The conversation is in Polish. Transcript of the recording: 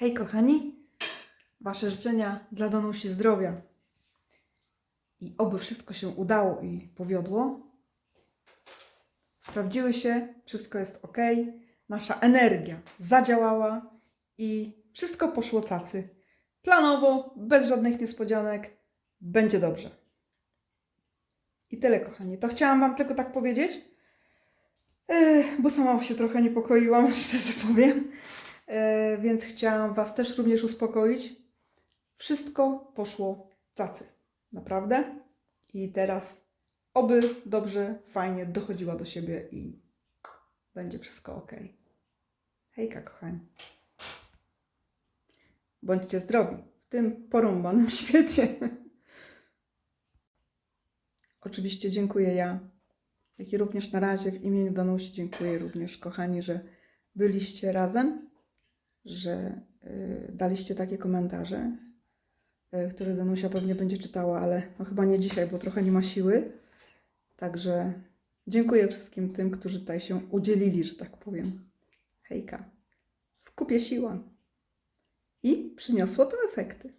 Hej kochani, Wasze życzenia dla Danusi zdrowia. I oby wszystko się udało i powiodło. Sprawdziły się, wszystko jest ok, nasza energia zadziałała i wszystko poszło cacy. Planowo, bez żadnych niespodzianek, będzie dobrze. I tyle, kochani. To chciałam Wam tylko tak powiedzieć, Ech, bo sama się trochę niepokoiłam, szczerze powiem. E, więc chciałam Was też również uspokoić. Wszystko poszło cacy. Naprawdę. I teraz oby dobrze, fajnie dochodziła do siebie i będzie wszystko ok. Hejka, kochani. Bądźcie zdrowi w tym porąbanym świecie. Oczywiście dziękuję ja, jak i również na razie w imieniu Danusi dziękuję również, kochani, że byliście razem, że y, daliście takie komentarze, y, które Danusia pewnie będzie czytała, ale no chyba nie dzisiaj, bo trochę nie ma siły. Także dziękuję wszystkim tym, którzy tutaj się udzielili, że tak powiem. Hejka. W kupie siła. I przyniosło to efekty.